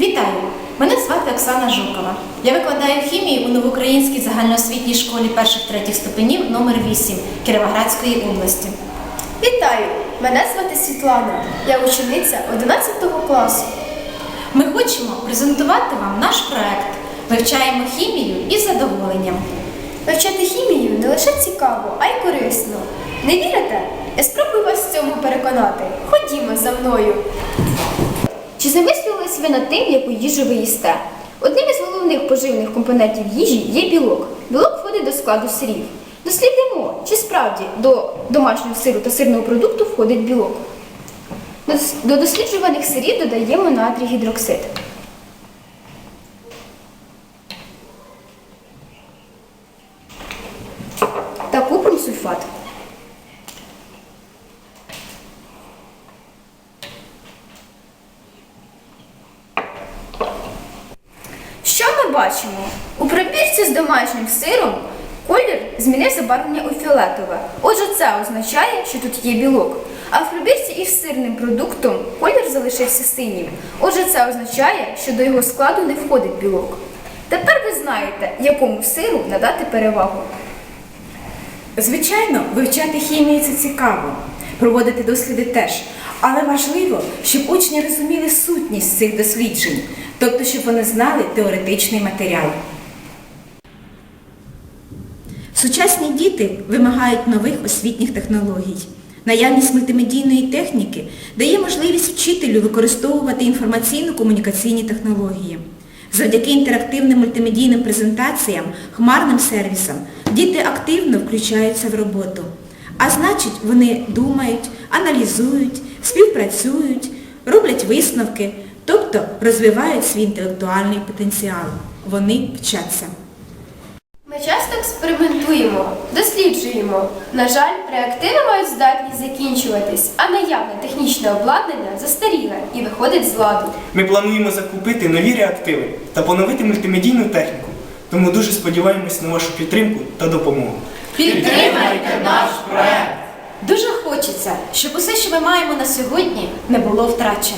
Вітаю! Мене звати Оксана Жукова. Я викладаю хімію у новоукраїнській загальноосвітній школі перших-третіх ступенів номер 8 Кіровоградської області. Вітаю! Мене звати Світлана. Я учениця 11 класу. Ми хочемо презентувати вам наш проект. Вивчаємо хімію із задоволенням. Вивчати хімію не лише цікаво, а й корисно. Не вірите? Я спробую вас в цьому переконати. Ходімо за мною. Чи замислювались ви над тим, яку їжу ви їсте? Одним із головних поживних компонентів їжі є білок. Білок входить до складу сирів. Дослідимо, чи справді до домашнього сиру та сирного продукту входить білок. До досліджуваних сирів додаємо натрій гідроксид. та купром сульфат. Що ми бачимо? У пробірці з домашнім сиром колір змінив забарвлення у фіолетове. Отже, це означає, що тут є білок. А в пробірці із сирним продуктом колір залишився синім. Отже, це означає, що до його складу не входить білок. Тепер ви знаєте, якому сиру надати перевагу. Звичайно, вивчати хімію це цікаво, проводити досліди теж. Але важливо, щоб учні розуміли сутність цих досліджень, тобто, щоб вони знали теоретичний матеріал. Сучасні діти вимагають нових освітніх технологій. Наявність мультимедійної техніки дає можливість вчителю використовувати інформаційно-комунікаційні технології. Завдяки інтерактивним мультимедійним презентаціям, хмарним сервісам діти активно включаються в роботу. А значить, вони думають, аналізують, співпрацюють, роблять висновки, тобто розвивають свій інтелектуальний потенціал. Вони вчаться. Ми часто експериментуємо, досліджуємо. На жаль, реактиви мають здатність закінчуватись, а наявне технічне обладнання застаріле і виходить з ладу. Ми плануємо закупити нові реактиви та поновити мультимедійну техніку. Тому дуже сподіваємось на вашу підтримку та допомогу. Підтримайте наш проект! Дуже хочеться, щоб усе, що ми маємо на сьогодні, не було втрачено.